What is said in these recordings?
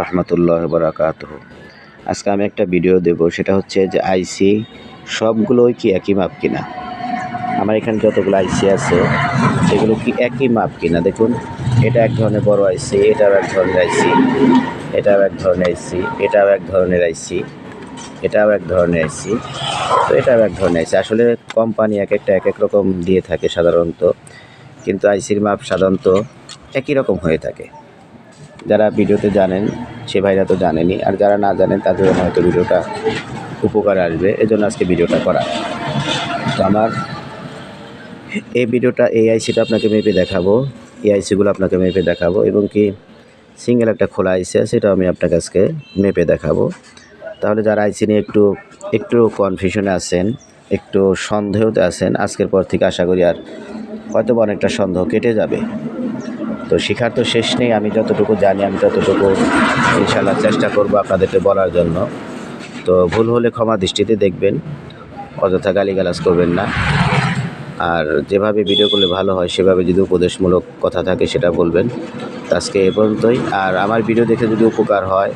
রহমতুল্লাহ বরাকাত আজকে আমি একটা ভিডিও দেব, সেটা হচ্ছে যে আইসি সবগুলোই কি একই মাপ কিনা? আমার এখানে যতগুলো আইসি আছে, সেগুলো কি একই মাপ কিনা? দেখুন, এটা এক ধরনের বড় আইসি এটাও এক ধরনের আইসি এটাও এক ধরনের আইসি এটাও এক ধরনের আইসি এটাও এক ধরনের আইসি তো এটাও এক ধরনের আইসি আসলে কোম্পানি এক একটা এক এক রকম দিয়ে থাকে সাধারণত, কিন্তু আইসির মাপ সাধারণত একই রকম হয়ে থাকে। যারা ভিডিওতে জানেন, সে ভাইরা তো জানেনি। আর যারা না জানেন তাদের হয়তো ভিডিওটা উপকার আসবে। এজন্য আজকে ভিডিওটা করা। তো আমার এই ভিডিওটা এই আইসিটা আপনাকে মেপে দেখাবো। এই আইসিগুলো আপনাকে মেপে দেখাবো। এবং কি সিঙ্গেল একটা খোলা আইসি সেটাও আমি আপনাকে আজকে মেপে দেখাবো। তাহলে যারা আইসি নিয়ে একটু একটু কনফিউশনে আছেন, একটু সন্দেহতে আছেন, আজকের পর থেকে আশা করি আর হয়তো অনেকটা সন্দেহ কেটে যাবে। তো শেখার তো শেষ নেই, আমি যতটুকু জানি, আমি ততটুকু ইনশাল্লাহ চেষ্টা করব আপনাদেরকে বলার জন্য। তো ভুল হলে ক্ষমা দৃষ্টিতে দেখবেন, অযথা গালিগালাজ করবেন না। আর যেভাবে ভিডিও করলে ভালো হয়, সেভাবে যদি উপদেশমূলক কথা থাকে সেটা বলবেন। আজকে এ পর্যন্তই। আর আমার ভিডিও দেখে যদি উপকার হয়,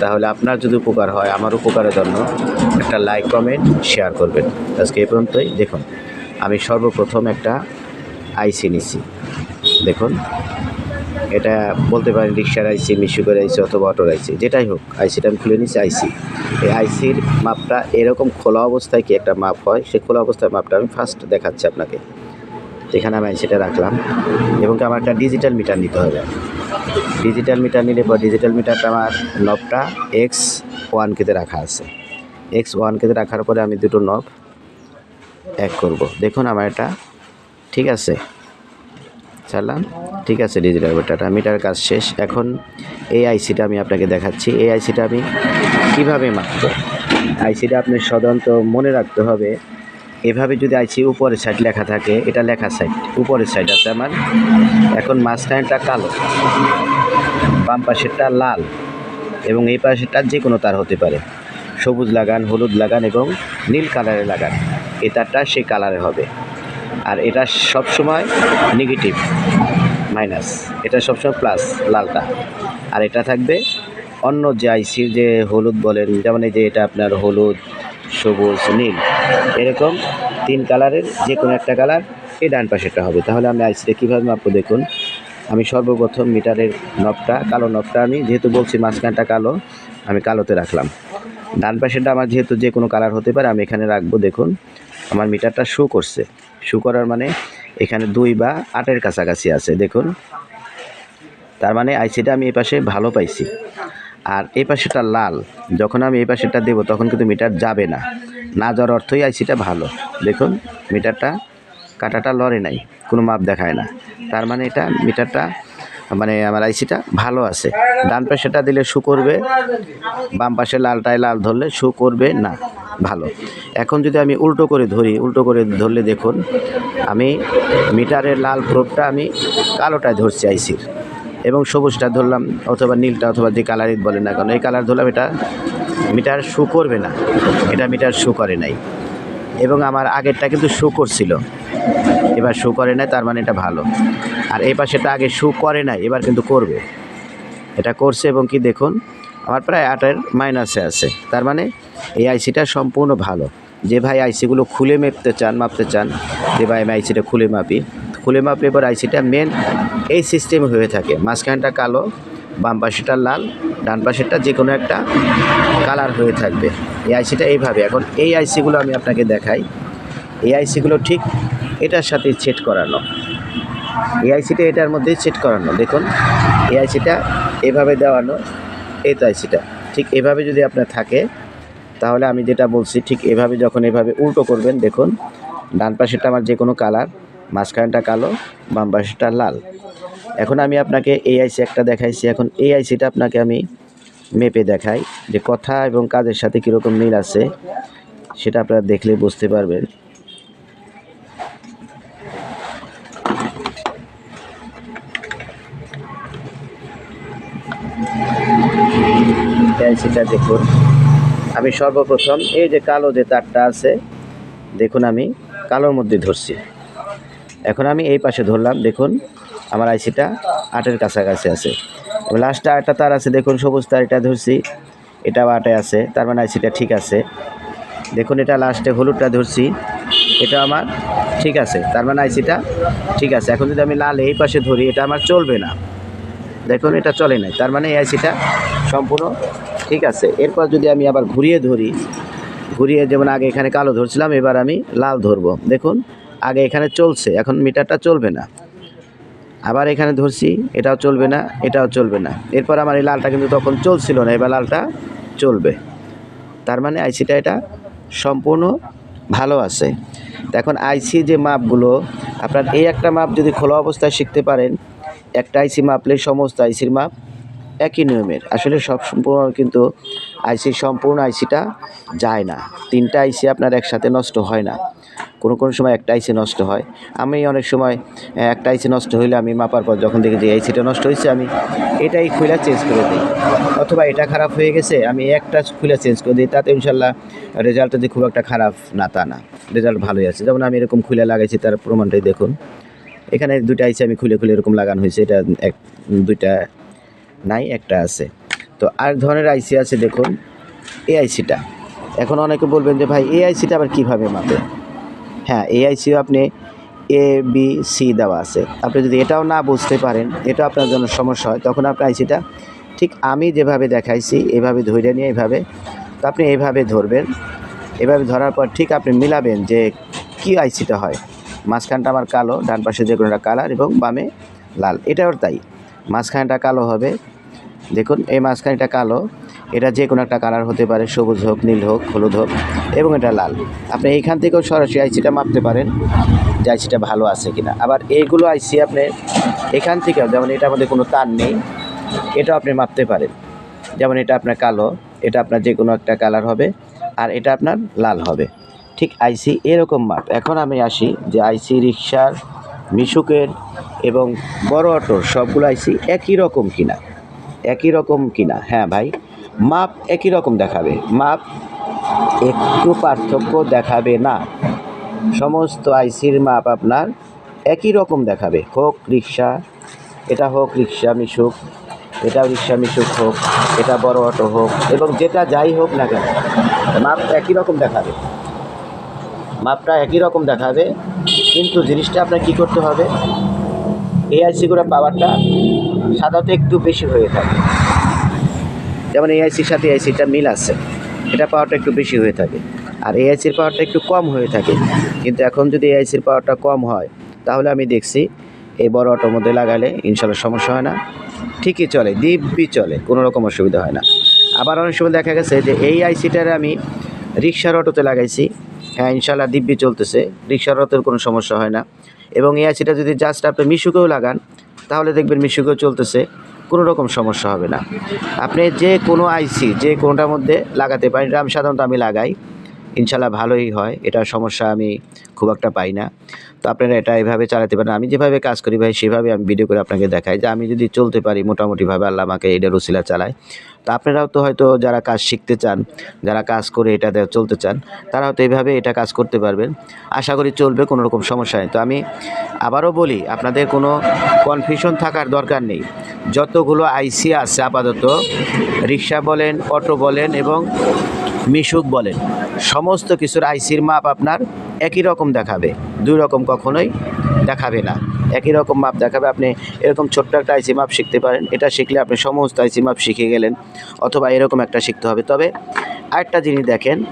তাহলে আপনার যদি উপকার হয়, আমার উপকারের জন্য একটা লাইক কমেন্ট শেয়ার করবেন। আজকে এ পর্যন্তই। দেখুন, আমি সর্বপ্রথম একটা আইসি নিছি। দেখুন। এটা বলতে পারেন রিক্সার আইসি মিশুকের আইসি অথবা অটোর আইসি, যেটাই হোক আইসিটা আমি খুলে নিচ্ছি আইসি। এই আইসির মাপটা এরকম খোলা অবস্থায় কি একটা মাপ হয়? সেই খোলা অবস্থায় মাপটা আমি ফার্স্ট দেখাচ্ছি আপনাকে। এখানে আমি আইসিটা রাখলাম। এবং আমার একটা ডিজিটাল মিটার নিতে হবে। ডিজিটাল মিটার নিলে পর ডিজিটাল মিটারটা আমার নবটা এক্স ওয়ান কেতে রাখা আছে। এক্স ওয়ান কেতে রাখার পরে আমি দুটো নব এক করব। দেখুন আমার এটা ঠিক আছে। চালাম ঠিক আছে ডিজিটাল মিটারটা মিটার কাজ শেষ। এখন এই আইসিটা আমি আপনাকে দেখাচ্ছি। এই আইসিটা আমি কীভাবে মাপব? আইসিটা আপনি সাধারণত মনে রাখতে হবে, এভাবে যদি আইসি উপরের সাইড লেখা থাকে, এটা লেখা সাইড উপরের সাইড আছে আমার। এখন মাঝখানেটা কালো, বাম পাশেরটা লাল, এবং এই পাশেরটা যে কোনো তার হতে পারে। সবুজ লাগান, হলুদ লাগান, এবং নীল কালারে লাগান। এই তারটা সেই কালারে হবে। আর এটা সবসময় নেগেটিভ মাইনাস এটা সবসময় প্লাস লালটা। আর এটা থাকবে অন্য যে আইসির যে হলুদ বলেন, যেমন এই যে এটা আপনার হলুদ, সবুজ, নীল, এরকম তিন কালারের যে কোনো একটা কালার এই ডান পাশেরটা হবে। তাহলে আমি আইসিটা কীভাবে মাপবো দেখুন? আমি সর্বপ্রথম মিটারের নবটা কালো নবটা আমি যেহেতু বলছি মাঝখানটা কালো, আমি কালোতে রাখলাম। ডান পাশেরটা আমার যেহেতু যে কোনো কালার হতে পারে, আমি এখানে রাখব দেখুন। আমার মিটারটা শো করছে। শো করার মানে এখানে দুই বা আটের কাছাকাছি আছে, দেখুন। তার মানে আইসিটা আমি এই পাশে ভালো পাইছি। আর এই পাশেটা লাল, যখন আমি এই পাশেটা দেবো তখন কিন্তু মিটার যাবে না। না যাওয়ার অর্থই আইসিটা ভালো। দেখুন, মিটারটা কাটাটা লড়ে নাই, কোনো মাপ দেখায় না। তার মানে এটা মিটারটা মানে আমার আইসিটা ভালো আছে। ডান পাশেটা দিলে শু করবে, বাম পাশে লালটায় লাল ধরলে শু করবে না। ভালো। এখন যদি আমি উল্টো করে ধরি, উল্টো করে ধরলে দেখুন, আমি মিটারের লাল প্রোবটা আমি কালোটায় ধরছি আইসির। এবং সবুজটা ধরলাম, অথবা নীলটা অথবা যে কালারই বলেন না কেন, এই কালার ধরলাম এটা মিটার শু করবে না। এটা মিটার শু করে নাই। এবং আমার আগেরটা কিন্তু শু করছিল। এবার শু করে নাই, তার মানে এটা ভালো। আর এই পাশেটা আগে শু করে নাই, এবার কিন্তু করবে। এটা করছে এবং কি দেখুন আমার প্রায় আটের মাইনাসে আছে। তার মানে এই আইসিটা সম্পূর্ণ ভালো। যে ভাই আইসিগুলো খুলে মেপতে চান, মাপতে চান, যে ভাই আমি আইসিটা খুলে মাপি। খুলে মাপলে এবার আইসিটা মেন এই সিস্টেম হয়ে থাকে। মাঝখানটা কালো, বাম পাশেটা লাল, ডান পাশেরটা যে কোনো একটা কালার হয়ে থাকবে। এই আইসিটা এইভাবে। এখন এই আইসিগুলো আমি আপনাকে দেখাই। এই আইসিগুলো ঠিক এটার সাথে সেট করানো। এই আইসিটা এটার মধ্যেই সেট করানো। দেখুন, এই আইসিটা এভাবে দেওয়ানো। এই আইসিটা ঠিক এভাবে যদি আপনার থাকে, তাহলে আমি যেটা বলছি, ঠিক এভাবে যখন এভাবে উল্টো করবেন, দেখুন, ডান পাশেরটা আমার যে কোনো কালার, মাঝখানটা কালো, বাম পাশেরটা লাল। এখন আমি আপনাকে এই আইসি একটা দেখাইছি। এখন এই আইসিটা আপনাকে আমি মেপে দেখাই যে কথা এবং কাজের সাথে কীরকম মিল আছে, সেটা আপনারা দেখলে বুঝতে পারবেন। আইসিটা দেখুন। আমি সর্বপ্রথম এই যে কালো যে তারটা আছে, দেখুন আমি কালোর মধ্যে ধরছি। এখন আমি এই পাশে ধরলাম, দেখুন, আমার আইসিটা আটের কাছাকাছি আছে। লাস্টে আটটা তার আছে, দেখুন, সবুজ তার এটা ধরছি এটা আটে আছে, তার মানে আইসিটা ঠিক আছে। দেখুন, এটা লাস্টে হলুদটা ধরছি এটা আমার ঠিক আছে, তার মানে আইসিটা ঠিক আছে। এখন যদি আমি লাল এই পাশে ধরি, এটা আমার চলবে না। দেখুন, এটা চলে নাই। তার মানে এই আইসিটা সম্পূর্ণ ঠিক আছে। এরপর যদি আমি আবার ঘুরিয়ে ধরি, ঘুরিয়ে যেমন আগে এখানে কালো ধরছিলাম, এবার আমি লাল ধরবো। দেখুন, আগে এখানে চলছে, এখন মিটারটা চলবে না। আবার এখানে ধরছি, এটাও চলবে না, এটাও চলবে না। এরপর আমার এই লালটা কিন্তু তখন চলছিল না, এবার লালটা চলবে। তার মানে আইসিটা এটা সম্পূর্ণ ভালো আছে। এখন আইসি যে মাপগুলো, আপনার এই একটা মাপ যদি খোলা অবস্থায় শিখতে পারেন একটা আইসি মাপলে সমস্ত আইসির মাপ একই নিয়মের। আসলে সব সম্পূর্ণ কিন্তু আইসি সম্পূর্ণ আইসিটা যায় না। তিনটা আইসি আপনার একসাথে নষ্ট হয় না। কোনো কোনো সময় একটা আইসি নষ্ট হয়। আমি অনেক সময় একটা আইসি নষ্ট হইলে আমি মাপার পর যখন দেখি যে আইসিটা নষ্ট হয়েছে আমি এটাই খুলে চেঞ্জ করে দিই। অথবা এটা খারাপ হয়ে গেছে, আমি একটা খুলে চেঞ্জ করে দিই। তাতে ইনশাল্লাহ রেজাল্টটা যে খুব একটা খারাপ না তা না। রেজাল্ট ভালোই আছে। যেমন আমি এরকম খুলে লাগাইছি, তার প্রমাণটাই দেখুন। এখানে দুইটা আইসি আমি খুলে খুলে এরকম লাগানো হয়েছে, এটা এক, দুইটা নাই, একটা আছে। তো আর ধরনের আইসি আছে, দেখুন, এই আইসিটা। এখন অনেকে বলবেন যে, ভাই, এই আইসিটা আবার কীভাবে মাপে? হ্যাঁ এই আইসিও আপনি এ বি সি দেওয়া আছে। আপনি যদি এটাও না বুঝতে পারেন, এটা আপনার জন্য সমস্যা হয়, তখন আপনার আইসিটা ঠিক আমি যেভাবে দেখাইছি, এভাবে ধরে নিয়ে এভাবে, তো আপনি এভাবে ধরবেন। এভাবে ধরার পর ঠিক আপনি মিলাবেন যে কি আইসিটা হয়। মাঝখানটা আমার কালো, ডান পাশে যে কোনো একটা কালার এবং বামে লাল। এটাও তাই। মাঝখানটা কালো হবে। দেখুন, এই মাঝখানটা কালো। এটা যে কোনো একটা কালার হতে পারে, সবুজ হোক, নীল হোক, হলুদ হোক, এবং এটা লাল। আপনি এইখান থেকেও সরাসরি আইসিটা মাপতে পারেন যে আইসিটা ভালো আছে কিনা। আবার এইগুলো আইসি আপনি এখান থেকেও, যেমন এটা আমাদের কোনো তার নেই, এটাও আপনি মাপতে পারেন। যেমন এটা আপনার কালো, এটা আপনার যে কোনো একটা কালার হবে, আর এটা আপনার লাল হবে। ঠিক আইসি এরকম মাপ এখন আমি আসি যে আইসি রিক্সার মিশুকের এবং বড় অটোর সবগুলো আইসি একই রকম কিনা। একই রকম কিনা। হ্যাঁ ভাই মাপ একই রকম দেখাবে। মাপ একটু পার্থক্য দেখাবে না। সমস্ত আইসির মাপ আপনার একই রকম দেখাবে। হোক রিক্সা এটা হোক রিক্সা মিশুক এটা রিক্সা মিশুক হোক, এটা বড় অটো হোক, এবং যেটা যাই হোক না কেন মাপ একই রকম দেখাবে। মাপটা একই রকম দেখাবে, কিন্তু জিনিসটা আপনার কী করতে হবে? এই আইসিগুলোর পাওয়ারটা সাধারণত একটু বেশি হয়ে থাকে। যেমন এআইসির সাথে এআইসিটা মিল আছে, এটা পাওয়ারটা একটু বেশি হয়ে থাকে। আর এআইসির পাওয়ারটা একটু কম হয়ে থাকে, কিন্তু এখন যদি এআইসির পাওয়ারটা কম হয়, তাহলে আমি দেখছি এই বড় অটোর মধ্যে লাগালে ইনশাল্লাহ সমস্যা হয় না। ঠিকই চলে, দিব্যি চলে, কোনো রকম অসুবিধা হয় না। আবার অনেক সময় দেখা গেছে যে এই আইসিটারে আমি রিক্সার অটোতে লাগাইছি হ্যাঁ ইনশাল্লাহ দিব্যি চলতেছে রিক্সারতের কোনো সমস্যা হয় না। এবং এই আইসিটা যদি জাস্ট আপনি মিশুকেও লাগান, তাহলে দেখবেন মিশুকেও চলতেছে, কোনো রকম সমস্যা হবে না। আপনি যে কোনো আইসি, যে কোনোটার মধ্যে লাগাতে পারেন রাম সাধারণত আমি লাগাই। ইনশাল্লাহ ভালোই হয়। এটা সমস্যা আমি খুব একটা পাই না। তো আপনারা এটা এভাবে চালাতে পারেন। আমি যেভাবে কাজ করি ভাই, সেভাবে আমি ভিডিও করে আপনাকে দেখাই যে আমি যদি চলতে পারি মোটামুটিভাবে আল্লাহ আমাকে এটা রসিলা চালায়। তো আপনারাও তো হয়তো যারা কাজ শিখতে চান, যারা কাজ করে এটাতে চলতে চান, তারা হয়তো এইভাবে এটা কাজ করতে পারবেন। আশা করি চলবে, কোনো রকম সমস্যা নেই। তো আমি আবারও বলি, আপনাদের কোনো কনফিউশন থাকার দরকার নেই। যতগুলো আইসি আছে আপাতত, রিক্সা বলেন, অটো বলেন এবং মিশুক বলেন। সমস্ত কিছুর আইসির মাপ আপনার একই রকম দেখাবে। দুই রকম কখনোই দেখাবে না। একই রকম মাপ দেখাবে। আপনি এরকম ছোট্ট একটা আইসি মাপ শিখতে পারেন। এটা শিখলে আপনি সমস্ত আইসি মাপ শিখে গেলেন অথবা এরকম একটা শিখতে হবে। তবে আরেকটা জিনিস দেখেন,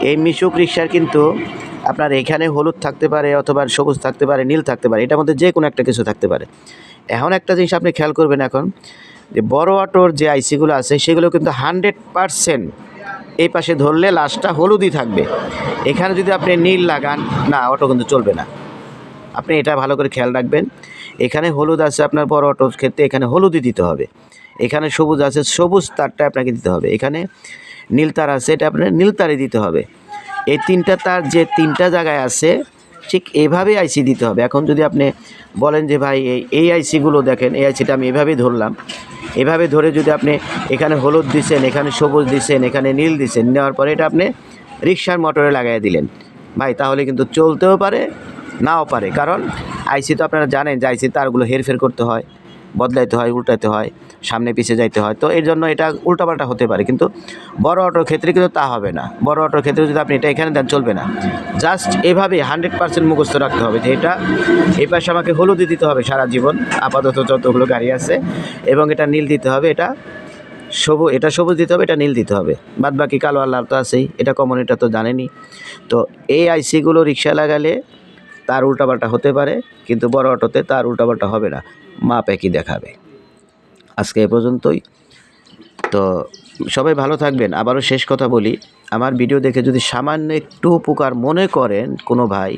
এই মিশুক রিক্সার কিন্তু আপনার এখানে হলুদ থাকতে পারে অথবা সবুজ থাকতে পারে, নীল থাকতে পারে। এটার মধ্যে যে কোনো একটা কিছু থাকতে পারে। এখন একটা জিনিস আপনি খেয়াল করবেন এখন, যে বড় অটোর যে আইসিগুলো আছে, সেগুলো কিন্তু হান্ড্রেড পারসেন্ট এই পাশে ধরলে লাশটা হলুদই থাকবে। এখানে যদি আপনি নীল লাগান, না, অটো কিন্তু চলবে না। আপনি এটা ভালো করে খেয়াল রাখবেন। এখানে হলুদ আছে আপনার বড় অটোর ক্ষেত্রে, এখানে হলুদই দিতে হবে। এখানে সবুজ আছে, সবুজ তারটা আপনাকে দিতে হবে। এখানে নীল তার আছে, এটা আপনার নীল তারে দিতে হবে। এই তিনটা তার যে তিনটা জায়গায় আছে ঠিক এভাবেই আইসি দিতে হবে। এখন যদি আপনি বলেন যে ভাই, এই এই আইসিগুলো দেখেন, এই আইসিটা আমি এভাবেই ধরলাম। এভাবে ধরে যদি আপনি এখানে হলুদ দিছেন, এখানে সবুজ দিছেন, এখানে নীল দিছেন, নেওয়ার পরে এটা আপনি রিক্সার মোটরে লাগাই দিলেন। ভাই, তাহলে কিন্তু চলতেও পারে, নাও পারে। কারণ আইসি তো আপনারা জানেন যে আইসি তারগুলো হেরফের করতে হয়, বদলাইতে হয় উল্টাতে হয়। সামনে পিছিয়ে যাইতে হয়। তো এর জন্য এটা উল্টাপাল্টা হতে পারে। কিন্তু বড় অটোর ক্ষেত্রে কিন্তু তা হবে না। বড় অটোর ক্ষেত্রে যদি আপনি এটা এখানে দেন, চলবে না। জাস্ট এভাবে হান্ড্রেড পার্সেন্ট মুখস্থ রাখতে হবে যে এটা, এই পাশে আমাকে হলুদ দিতে হবে সারা জীবন। আপাতত যতগুলো গাড়ি আছে, এবং এটা নীল দিতে হবে, এটা সবুজ এটা সবুজ দিতে হবে, এটা নীল দিতে হবে। বাদ বাকি কালো আর লাল তো আছেই, এটা কমন এটা তো জানেনি তো এই আইসিগুলো রিক্সা লাগালে তার উল্টাপাল্টা হতে পারে, কিন্তু বড় অটোতে তার উল্টাপাল্টা হবে না। মাপ একই দেখাবে? আজকে এ পর্যন্তই। তো সবাই ভালো থাকবেন। আবারও শেষ কথা বলি, আমার ভিডিও দেখে যদি সামান্য একটু উপকার মনে করেন কোনো ভাই,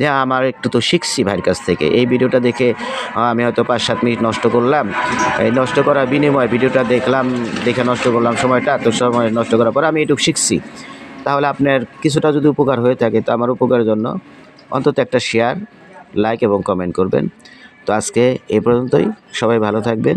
যে আমার একটু তো শিখছি ভাইয়ের কাছ থেকে, এই ভিডিওটা দেখে আমি হয়তো পাঁচ সাত মিনিট নষ্ট করলাম, এই নষ্ট করার বিনিময়ে ভিডিওটা দেখলাম, দেখে নষ্ট করলাম সময়টা, তো সময় নষ্ট করার পর আমি এটুকু শিখছি। তাহলে আপনার কিছুটা যদি উপকার হয়ে থাকে, তো আমার উপকারের জন্য অন্তত একটা শেয়ার লাইক এবং কমেন্ট করবেন। তো আজকে এ পর্যন্তই, সবাই ভালো থাকবেন।